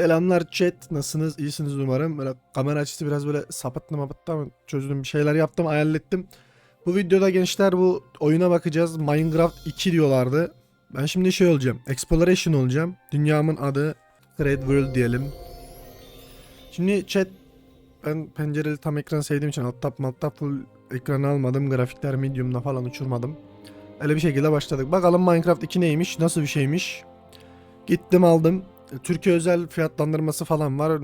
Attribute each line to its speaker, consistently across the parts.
Speaker 1: Selamlar chat. Nasılsınız? İyisiniz umarım. Böyle kamera açısı biraz böyle sapıttı mapıttı ama çözdüm. Bir şeyler yaptım, ayarlettim. Bu videoda gençler bu oyuna bakacağız. Minecraft 2 diyorlardı. Ben şimdi şey olacağım. Exploration olacağım. Dünyamın adı Thread World diyelim. Şimdi chat ben pencereli tam ekran sevdiğim için alt tab alt tab full ekranı almadım. Grafikler medium'da falan uçurmadım. Öyle bir şekilde başladık. Bakalım Minecraft 2 neymiş? Nasıl bir şeymiş? Gittim aldım. Türkiye özel fiyatlandırması falan var.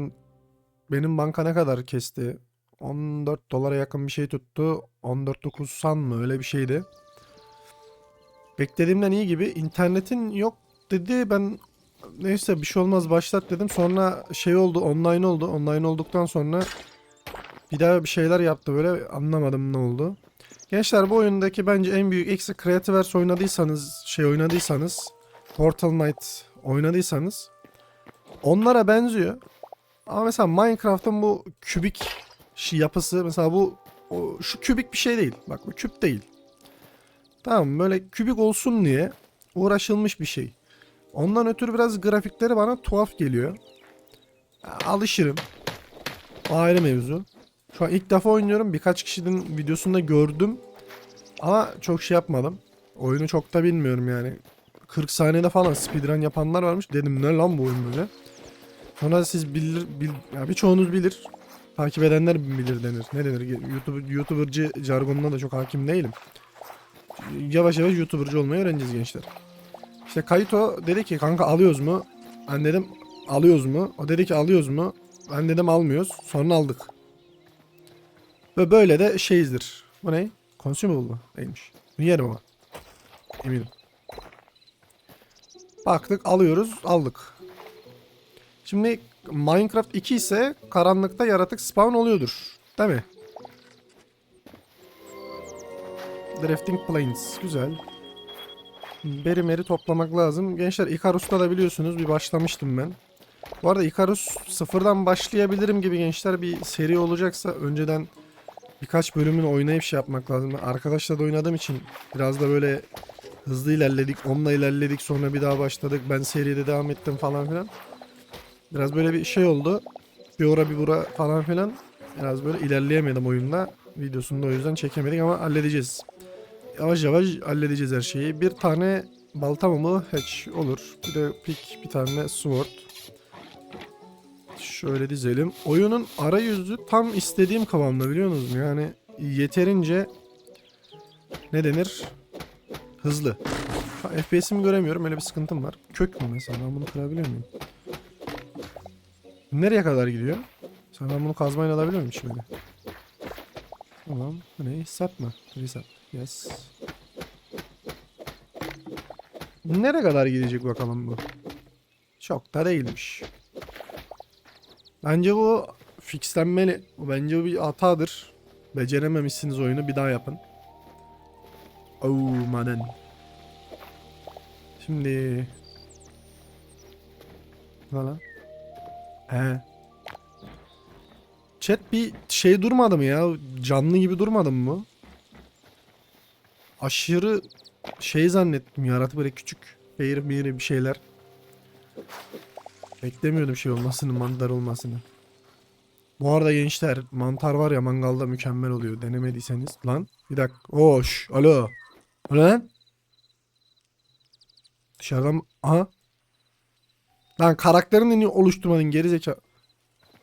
Speaker 1: Benim banka ne kadar kesti? 14 dolara yakın bir şey tuttu. 14.90 mı öyle bir şeydi. Beklediğimden iyi gibi. İnternetin yok dedi. Ben neyse bir şey olmaz başlat dedim. Sonra şey oldu online oldu. Online olduktan sonra bir daha bir şeyler yaptı böyle anlamadım ne oldu. Gençler bu oyundaki bence en büyük eksi Creativerse oynadıysanız şey oynadıysanız Portal Knight oynadıysanız onlara benziyor. Ama mesela Minecraft'ın bu kübik şi- yapısı mesela bu o, şu kübik bir şey değil. Bak bu küp değil. Tamam böyle kübik olsun diye uğraşılmış bir şey. Ondan ötürü biraz grafikleri bana tuhaf geliyor. Alışırım. Ayrı mevzu. Şu an ilk defa oynuyorum. Birkaç kişinin videosunda gördüm. Ama çok şey yapmadım. Oyunu çok da bilmiyorum yani. 40 saniyede falan speedrun yapanlar varmış. Dedim ne lan bu oyun böyle. Sonra siz bilir, bil, ya birçoğunuz bilir. Takip edenler bilir denir. Ne denir? YouTube, YouTuber'cı jargonuna da çok hakim değilim. Yavaş yavaş YouTuber'cı olmayı öğreneceğiz gençler. İşte Kayito dedi ki kanka alıyoruz mu? Ben dedim alıyoruz mu? O dedi ki alıyoruz mu? Ben dedim almıyoruz. Sonra aldık. Ve böyle de şeyizdir. Bu ne? Consumable mı? Neymiş? Bunu yerim ama. Eminim. Baktık alıyoruz aldık. Şimdi Minecraft 2 ise karanlıkta yaratık spawn oluyordur. Değil mi? Drifting Plains. Güzel. Beri meri toplamak lazım. Gençler Icarus'ta da biliyorsunuz bir başlamıştım ben. Bu arada Icarus sıfırdan başlayabilirim gibi gençler bir seri olacaksa önceden birkaç bölümünü oynayıp şey yapmak lazım. Ben arkadaşla da oynadığım için biraz da böyle hızlı ilerledik. Onunla ilerledik sonra bir daha başladık. Ben seride devam ettim falan filan. Biraz böyle bir şey oldu. Bir ora bir bura falan filan. Biraz böyle ilerleyemedim oyunda. Videosunu da o yüzden çekemedik ama halledeceğiz. Yavaş yavaş halledeceğiz her şeyi. Bir tane balta mı hatch olur. Bir de pick bir tane sword. Şöyle dizelim. Oyunun arayüzü tam istediğim kıvamda biliyor musunuz? Yani yeterince ne denir? Hızlı. FPS'imi göremiyorum. Öyle bir sıkıntım var. Kök mü mesela? Ben bunu kırabiliyor muyum? Nereye kadar gidiyor? Sen ben bunu kazmayla alabiliyor muyum şöyle? Tamam. Ne? Sap mı? Reset. Yes. Nereye kadar gidecek bakalım bu? Çok da değilmiş. Bence bu fixlenmeli. Bence bu bir hatadır. Becerememişsiniz oyunu bir daha yapın. Oh manen. Şimdi... Ne lan? He. Chat bir şey durmadı mı ya? Canlı gibi durmadı mı? Aşırı şey zannettim yaratık böyle küçük şehir mihir bir şeyler. Beklemiyordum şey olmasını, mantar olmasını. Bu arada gençler mantar var ya mangalda mükemmel oluyor. Denemediyseniz. Lan bir dakika. Hoş. Alo. Lan. Dışarıdan aha. Lan karakterini niye oluşturmadın gerizekalı.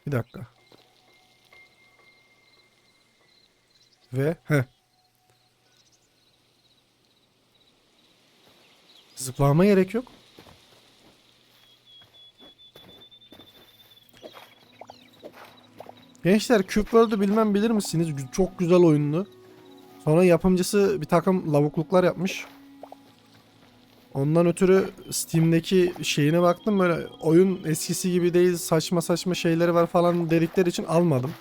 Speaker 1: Bir dakika. Ve he. Zıplama gerek yok. Gençler Cube World'u bilmem bilir misiniz? Çok güzel oyunlu. Sonra yapımcısı bir takım lavukluklar yapmış. Ondan ötürü Steam'deki şeyine baktım böyle oyun eskisi gibi değil saçma saçma şeyleri var falan dedikleri için almadım.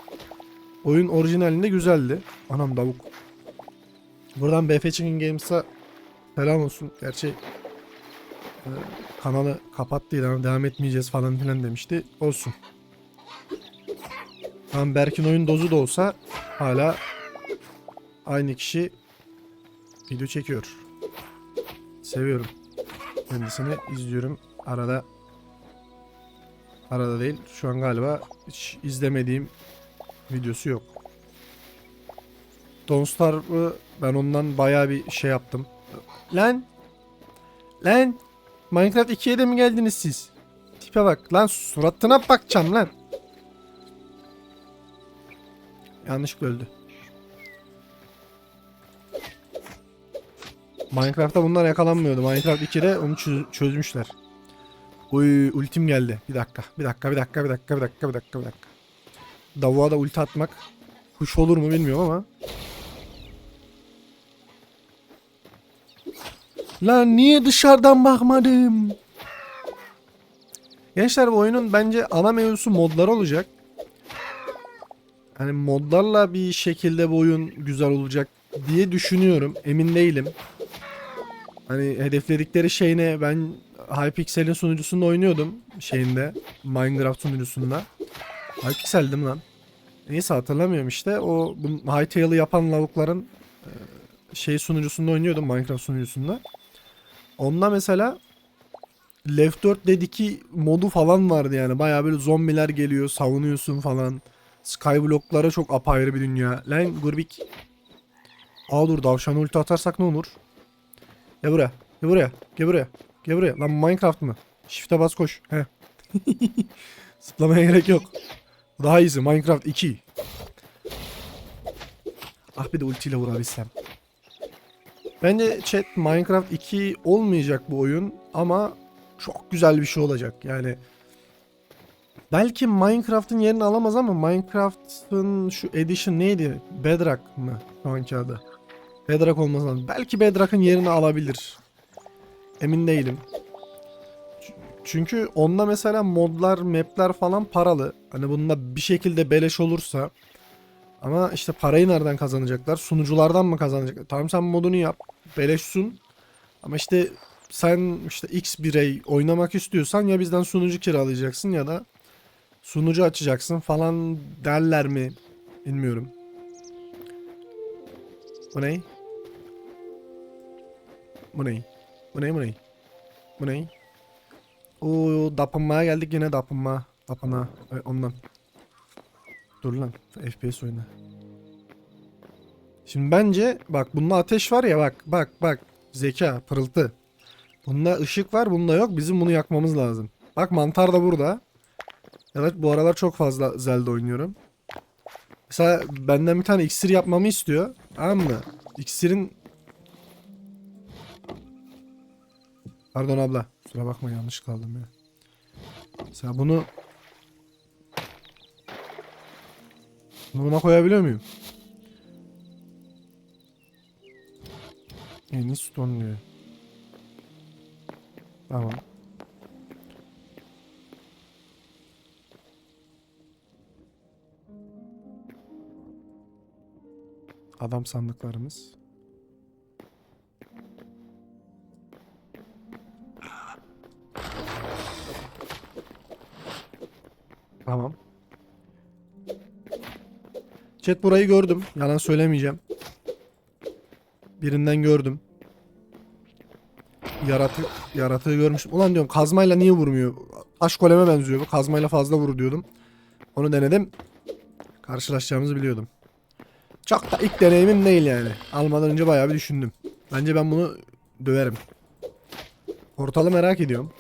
Speaker 1: Oyun orijinalinde güzeldi. Anam davuk. Buradan BF Chicken Games'a selam olsun. Gerçi e, kanalı kapattı devam, devam etmeyeceğiz falan filan demişti. Olsun. Tamam Berk'in oyun dozu da olsa hala aynı kişi video çekiyor. Seviyorum. Kendisini izliyorum arada. Arada değil. Şu an galiba hiç izlemediğim videosu yok. Don't Starve'ı ben ondan bayağı bir şey yaptım. Lan! Lan! Minecraft 2'ye de mi geldiniz siz? Tipe bak. Lan suratına bakacağım lan. Yanlışlıkla öldü. Minecraft'ta bunlar yakalanmıyordu. Minecraft 2'de onu çö- çözmüşler. Uy ultim geldi. Bir dakika. Bir dakika. Bir dakika. Bir dakika. Bir dakika. Bir dakika. Bir dakika. Davuğa da ulti atmak kuş olur mu bilmiyorum ama. Lan niye dışarıdan bakmadım? Gençler bu oyunun bence ana mevzusu modlar olacak. Hani modlarla bir şekilde bu oyun güzel olacak diye düşünüyorum. Emin değilim. Hani hedefledikleri şey ne? Ben Hypixel'in sunucusunda oynuyordum. Şeyinde. Minecraft sunucusunda. Hypixel değil mi lan? Neyse hatırlamıyorum işte. O bu Hytale'ı yapan lavukların e, şey sunucusunda oynuyordum. Minecraft sunucusunda. Onda mesela Left 4 Dead 2 modu falan vardı yani. Baya böyle zombiler geliyor, savunuyorsun falan. Skyblock'lara çok apayrı bir dünya. Lan Gurbik. Aa dur davşan ulti atarsak ne olur? Gel buraya. Gel buraya. Gel buraya. Gel buraya. Lan Minecraft mı? Shift'e bas koş. He. Zıplamaya gerek yok. Daha iyisi Minecraft 2. Ah bir de ultiyle vurabilsem. Bence chat Minecraft 2 olmayacak bu oyun ama çok güzel bir şey olacak. Yani belki Minecraft'ın yerini alamaz ama Minecraft'ın şu edition neydi? Bedrock mı şu anki adı? Bedrock olmaz lazım. Belki Bedrock'ın yerini alabilir. Emin değilim. Çünkü onda mesela modlar, mapler falan paralı. Hani bunda bir şekilde beleş olursa ama işte parayı nereden kazanacaklar? Sunuculardan mı kazanacaklar? Tamam sen modunu yap. Beleş sun. Ama işte sen işte X birey oynamak istiyorsan ya bizden sunucu kiralayacaksın ya da sunucu açacaksın falan derler mi? Bilmiyorum. Bu ne? Bu ne? Bu ne bu ne? Bu ne? Oo dapınmaya geldik yine dapınma. Dapına. E, ondan. Dur lan. FPS oyna. Şimdi bence bak bunda ateş var ya bak bak bak. Zeka pırıltı. Bunda ışık var bunda yok. Bizim bunu yakmamız lazım. Bak mantar da burada. Evet bu aralar çok fazla Zelda oynuyorum. Mesela benden bir tane iksir yapmamı istiyor. Tamam mı? İksirin... Pardon abla. Kusura bakma yanlış kaldım ya. Mesela bunu... Buna koyabiliyor muyum? En iyi stone diyor. Tamam. Adam sandıklarımız. Chat burayı gördüm. Yalan söylemeyeceğim. Birinden gördüm. Yaratık, yaratığı görmüştüm. Ulan diyorum kazmayla niye vurmuyor? Taş goleme benziyor bu. Kazmayla fazla vurur diyordum. Onu denedim. Karşılaşacağımızı biliyordum. Çok da ilk deneyimim değil yani. Almadan önce bayağı bir düşündüm. Bence ben bunu döverim. Portalı merak ediyorum.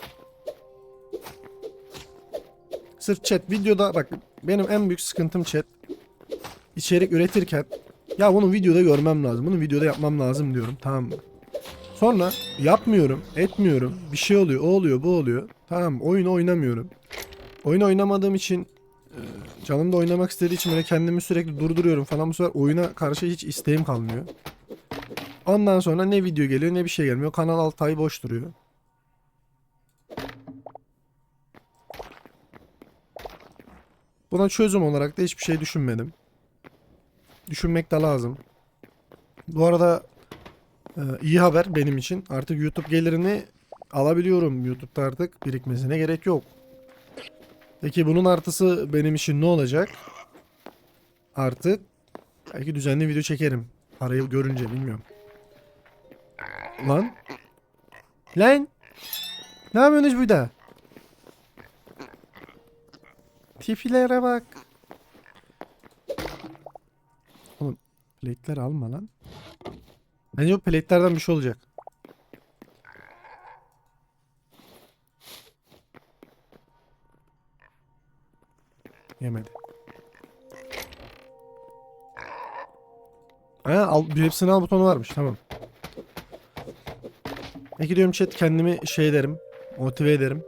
Speaker 1: Sırf chat videoda bak benim en büyük sıkıntım chat. İçerik üretirken ya bunu videoda görmem lazım. Bunu videoda yapmam lazım diyorum. Tamam mı? Sonra yapmıyorum, etmiyorum. Bir şey oluyor, o oluyor, bu oluyor. Tamam, oyun oynamıyorum. Oyun oynamadığım için canım da oynamak istediği için böyle kendimi sürekli durduruyorum falan. Bu sefer oyuna karşı hiç isteğim kalmıyor. Ondan sonra ne video geliyor ne bir şey gelmiyor. Kanal 6 ay boş duruyor. Buna çözüm olarak da hiçbir şey düşünmedim. Düşünmek de lazım. Bu arada ee, iyi haber benim için. Artık YouTube gelirini alabiliyorum. YouTube'da artık birikmesine gerek yok. Peki bunun artısı benim için ne olacak? Artık belki düzenli video çekerim. Parayı görünce bilmiyorum. Lan. Lan. Ne yapıyorsunuz burada? Tifilere bak. Oğlum plate'leri alma lan. Bence o plate'lerden bir şey olacak. Yemedi. Ha, al, bir hepsini al butonu varmış tamam. Peki diyorum chat kendimi şey ederim. Motive ederim.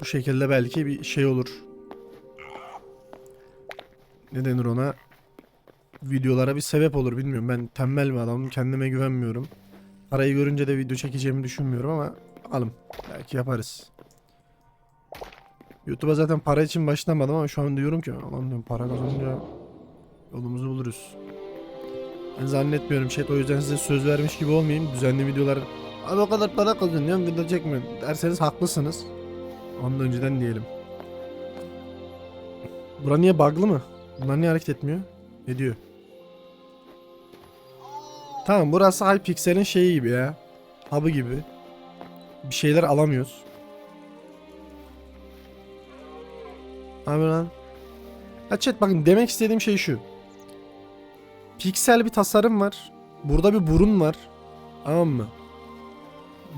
Speaker 1: Bu şekilde belki bir şey olur. Ne denir ona? Videolara bir sebep olur bilmiyorum. Ben tembel bir adamım. Kendime güvenmiyorum. Parayı görünce de video çekeceğimi düşünmüyorum ama alım. Belki yaparız. YouTube'a zaten para için başlamadım ama şu an diyorum ki aman diyorum para kazanınca yolumuzu buluruz. Ben zannetmiyorum chat o yüzden size söz vermiş gibi olmayayım. Düzenli videolar Abi o kadar para kazanıyorum video çekmiyorum derseniz haklısınız. Ondan önceden diyelim. Bura niye bug'lı mı? Bunlar niye hareket etmiyor? Ediyor. Tamam burası Hypixel'in şeyi gibi ya. Hub'ı gibi. Bir şeyler alamıyoruz. Abi lan. Ha chat bakın demek istediğim şey şu. Piksel bir tasarım var. Burada bir burun var. Tamam mı?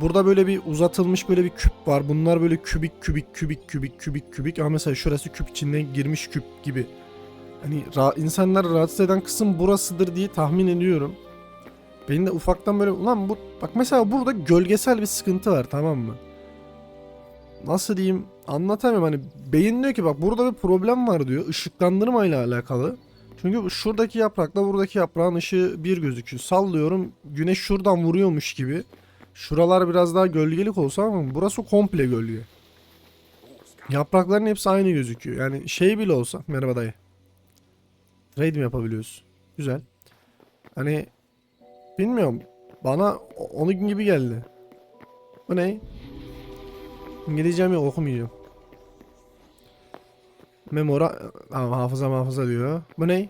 Speaker 1: Burada böyle bir uzatılmış böyle bir küp var. Bunlar böyle kübik kübik kübik kübik kübik kübik ama mesela şurası küp içinde girmiş küp gibi. Hani ra- insanlar rahatsız eden kısım burasıdır diye tahmin ediyorum. Benim de ufaktan böyle ulan bu bak mesela burada gölgesel bir sıkıntı var tamam mı? Nasıl diyeyim anlatamıyorum hani beyin diyor ki bak burada bir problem var diyor ışıklandırma ile alakalı. Çünkü şuradaki yaprakla buradaki yaprağın ışığı bir gözüküyor. Sallıyorum güneş şuradan vuruyormuş gibi. Şuralar biraz daha gölgelik olsa ama burası komple gölge. Yaprakların hepsi aynı gözüküyor. Yani şey bile olsa merhaba dayı. Trade mi yapabiliyoruz? Güzel. Hani bilmiyorum. Bana o- onun gibi geldi. Bu ne? İngilizcem yok okumayacağım. Memora tamam, hafıza hafıza diyor. Bu ne?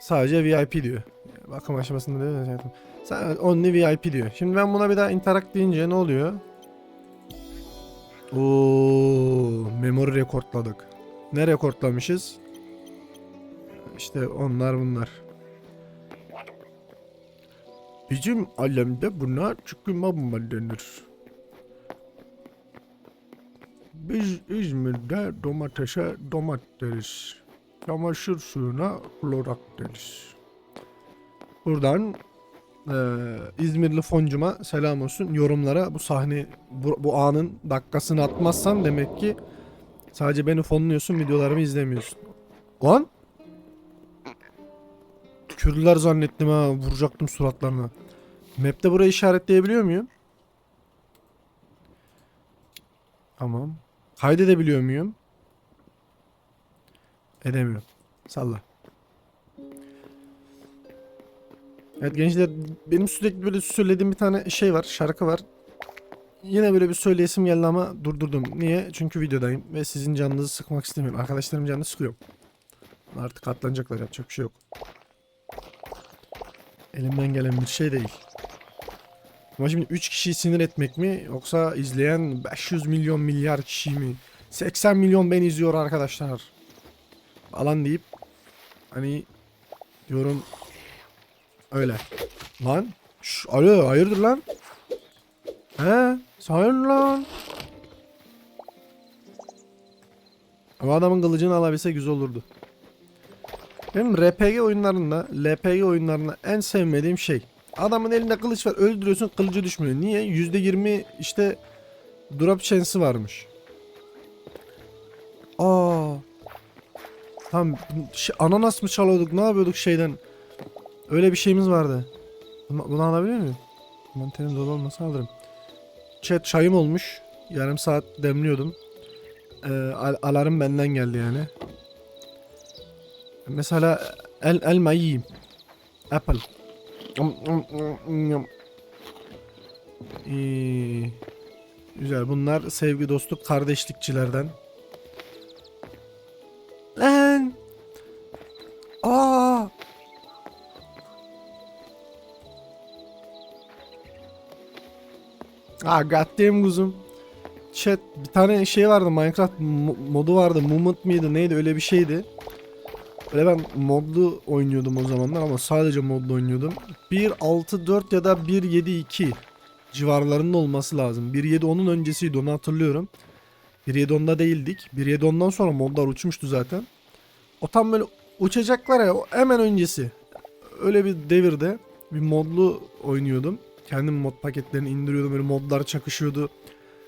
Speaker 1: Sadece VIP diyor. Bakım aşamasında diyor. şey- Sen only VIP diyor. Şimdi ben buna bir daha interact deyince ne oluyor? Oo, memory rekortladık. Ne rekortlamışız? İşte onlar bunlar. Bizim alemde buna çıkma bomba denir. Biz İzmir'de domatese domat deriz. Çamaşır suyuna klorak deriz. Buradan eee, İzmirli foncuma selam olsun. Yorumlara bu sahne, bu, bu anın dakikasını atmazsan demek ki sadece beni fonluyorsun, videolarımı izlemiyorsun. Lan! Tükürdüler zannettim ha, vuracaktım suratlarına. Map'te burayı işaretleyebiliyor muyum? Tamam. Kaydedebiliyor muyum? Edemiyorum. Salla. Evet gençler benim sürekli böyle söylediğim bir tane şey var, şarkı var. Yine böyle bir söyleyesim geldi ama durdurdum. Niye? Çünkü videodayım ve sizin canınızı sıkmak istemiyorum. Arkadaşlarım canını sıkıyorum. Artık katlanacaklar yapacak bir şey yok. Elimden gelen bir şey değil. Ama şimdi 3 kişiyi sinir etmek mi yoksa izleyen 500 milyon milyar kişi mi? 80 milyon ben izliyor arkadaşlar. Falan deyip hani diyorum öyle. Lan şş, alo hayırdır lan? He sayın lan. O adamın kılıcını alabilse güzel olurdu. Benim RPG oyunlarında, LPG oyunlarında en sevmediğim şey. Adamın elinde kılıç var, öldürüyorsun, kılıcı düşmüyor. Niye? %20 işte drop chance'ı varmış. Aa. Tam şey, ananas mı çalıyorduk, ne yapıyorduk şeyden? Öyle bir şeyimiz vardı. Bunu, bunu alabilir miyim? Mantenim dolu olmasa alırım. Chat çayım olmuş. Yarım saat demliyordum. Ee, al- alarm benden geldi yani. Mesela el elma yiyeyim. Apple. İyi. Güzel. Bunlar sevgi, dostluk, kardeşlikçilerden. Lan. Aa. Ah goddamn kuzum. chat bir tane şey vardı Minecraft mo- modu vardı. Movement mıydı neydi öyle bir şeydi. Öyle ben modlu oynuyordum o zamanlar ama sadece modlu oynuyordum. 1.6.4 ya da 1.7.2 civarlarında olması lazım. 1.7 onun öncesiydi onu hatırlıyorum. 1.7 onda değildik. 1.7 ondan sonra modlar uçmuştu zaten. O tam böyle uçacaklar ya o hemen öncesi. Öyle bir devirde bir modlu oynuyordum. Kendim mod paketlerini indiriyordum. Böyle modlar çakışıyordu.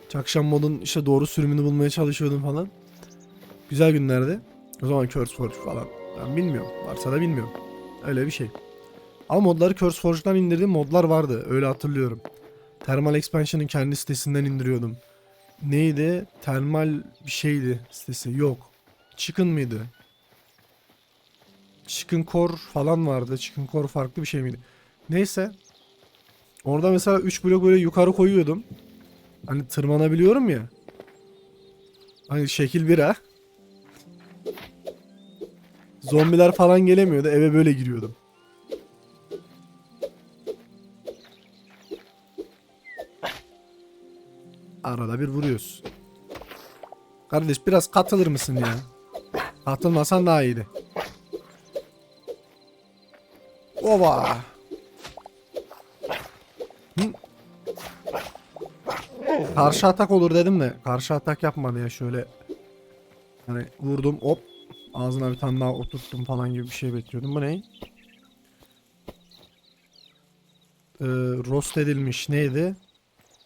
Speaker 1: Çakışan modun işte doğru sürümünü bulmaya çalışıyordum falan. Güzel günlerdi. O zaman CurseForge falan. Ben bilmiyorum. Varsa da bilmiyorum. Öyle bir şey. Ama modları CurseForge'dan indirdiğim modlar vardı. Öyle hatırlıyorum. Thermal Expansion'ın kendi sitesinden indiriyordum. Neydi? Thermal bir şeydi sitesi. Yok. Chicken mıydı? Chicken Core falan vardı. Chicken Core farklı bir şey miydi? Neyse. Orada mesela 3 blok böyle yukarı koyuyordum. Hani tırmanabiliyorum ya. Hani şekil bir ha. Zombiler falan gelemiyordu. Eve böyle giriyordum. Arada bir vuruyoruz. Kardeş biraz katılır mısın ya? Katılmasan daha iyiydi. Oba. Hı? Karşı atak olur dedim de karşı atak yapmadı ya şöyle. Hani vurdum hop ağzına bir tane daha oturttum falan gibi bir şey bekliyordum. Bu ne? Ee, roast edilmiş neydi?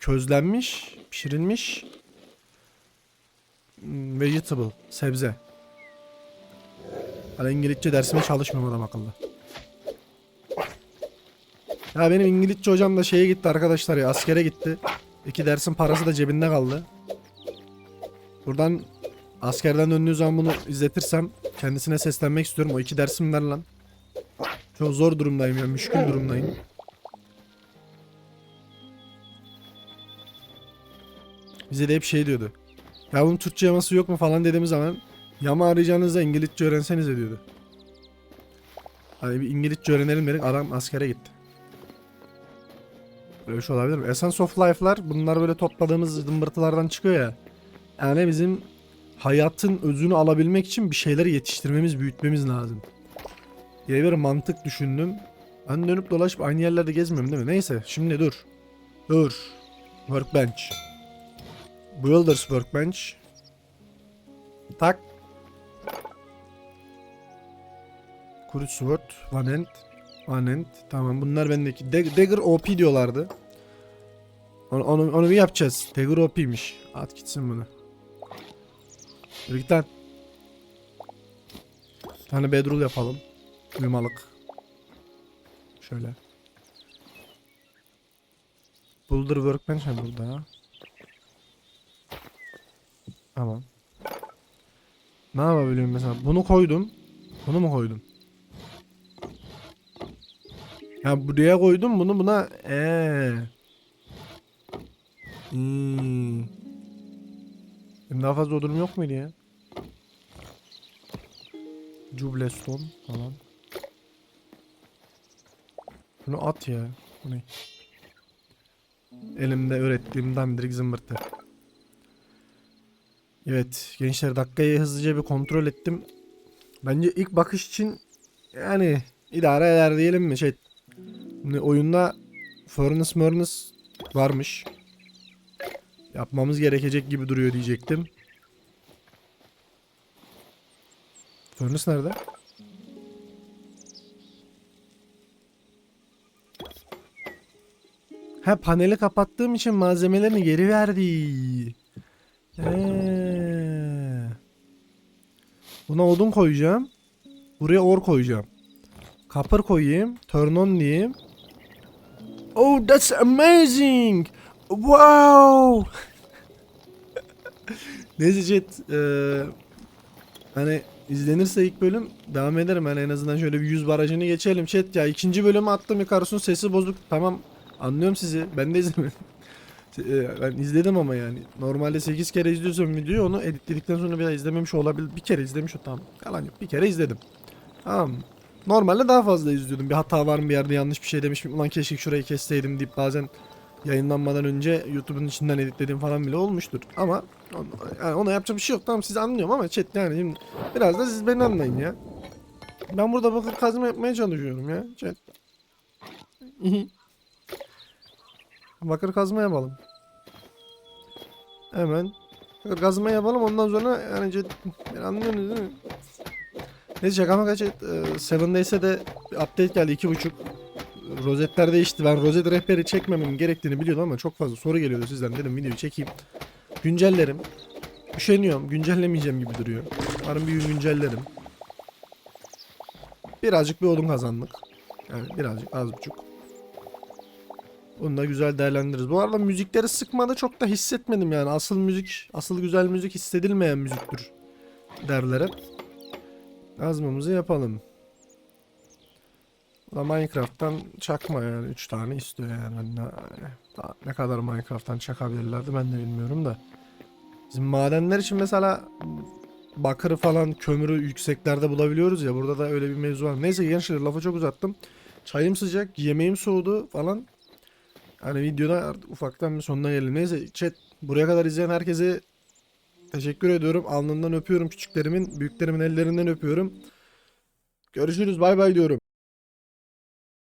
Speaker 1: Közlenmiş, pişirilmiş. Hmm, Vegetable, sebze. Ben İngilizce dersime çalışmıyorum adam akıllı. Ya benim İngilizce hocam da şeye gitti arkadaşlar ya askere gitti. İki dersin parası da cebinde kaldı. Buradan askerden döndüğü zaman bunu izletirsem kendisine seslenmek istiyorum. O iki dersim ver lan. Çok zor durumdayım ya müşkül durumdayım. Bize de hep şey diyordu. Ya bunun Türkçe yaması yok mu falan dediğimiz zaman yama arayacağınızda İngilizce öğrenseniz diyordu. Hani bir İngilizce öğrenelim dedik adam askere gitti. Böyle bir şey olabilir mi? Essence of Life'lar bunlar böyle topladığımız zımbırtılardan çıkıyor ya. Yani bizim hayatın özünü alabilmek için bir şeyleri yetiştirmemiz, büyütmemiz lazım. diye bir mantık düşündüm. Ben dönüp dolaşıp aynı yerlerde gezmiyorum değil mi? Neyse şimdi dur. Dur. Workbench. Builders Workbench. Tak. Crude Sword. One End. One End. Tamam bunlar bendeki. Dag- Dagger OP diyorlardı. Onu, onu, onu bir yapacağız. Dagger OP'ymiş. At gitsin bunu. Lan. Bir tane bedroll yapalım. Uyumalık. Şöyle. Boulder Workbench mi burada ya? Tamam. Ne yapabiliyorum mesela? Bunu koydum. Bunu mu koydum? Ya buraya koydum bunu buna ee. Hmm. Benim daha fazla odurum yok muydu ya? Jublestone falan. Bunu at ya. Bu ne? Elimde öğrettiğim dandirik zımbırtı. Evet gençler dakikayı hızlıca bir kontrol ettim. Bence ilk bakış için yani idare eder diyelim mi? Şey oyunda furnace murnace varmış. Yapmamız gerekecek gibi duruyor diyecektim. Furnace nerede? Ha paneli kapattığım için malzemelerini geri verdi. Ee. Buna odun koyacağım. Buraya or koyacağım. Kapır koyayım. Turn on diyeyim. Oh that's amazing. Wow. Neyse chat. eee, hani izlenirse ilk bölüm devam ederim. Hani en azından şöyle bir 100 barajını geçelim chat ya. ikinci bölümü attım Ikarus'un sesi bozuk. Tamam anlıyorum sizi. Ben de izlemedim. Eee, ben izledim ama yani. Normalde 8 kere izliyorsam videoyu onu editledikten sonra bir daha izlememiş olabilir. Bir kere izlemiş o tamam. Yalan yok. Bir kere izledim. Tamam. Normalde daha fazla izliyordum. Bir hata var mı bir yerde yanlış bir şey demiş miyim? Ulan keşke şurayı kesseydim deyip bazen yayınlanmadan önce YouTube'un içinden editlediğim falan bile olmuştur. Ama yani ona yapacak bir şey yok. Tamam siz anlıyorum ama chat yani şimdi biraz da siz beni anlayın ya. Ben burada bakır kazma yapmaya çalışıyorum ya. Chat. bakır kazma yapalım. Hemen. Bakır kazma yapalım ondan sonra yani chat beni anlıyorsunuz değil mi? Neyse şaka maka chat. e, Seven Days'e de update geldi iki buçuk. Rozetler değişti. Ben rozet rehberi çekmemem gerektiğini biliyordum ama çok fazla soru geliyordu sizden. Dedim videoyu çekeyim. Güncellerim. Üşeniyorum. Güncellemeyeceğim gibi duruyor. Umarım bir gün güncellerim. Birazcık bir odun kazandık. Yani birazcık az buçuk. Bunu da güzel değerlendiririz. Bu arada müzikleri sıkmada çok da hissetmedim yani. Asıl müzik, asıl güzel müzik hissedilmeyen müziktür derler hep. Kazmamızı yapalım. Da Minecraft'tan çakma yani 3 tane istiyor yani. Ne, daha ne kadar Minecraft'tan çakabilirlerdi ben de bilmiyorum da. Bizim madenler için mesela bakırı falan kömürü yükseklerde bulabiliyoruz ya burada da öyle bir mevzu var. Neyse gençler lafı çok uzattım. Çayım sıcak, yemeğim soğudu falan. Hani videoda ufaktan bir sonuna gelelim. Neyse chat buraya kadar izleyen herkese teşekkür ediyorum. Alnından öpüyorum küçüklerimin, büyüklerimin ellerinden öpüyorum. Görüşürüz bay bay diyorum.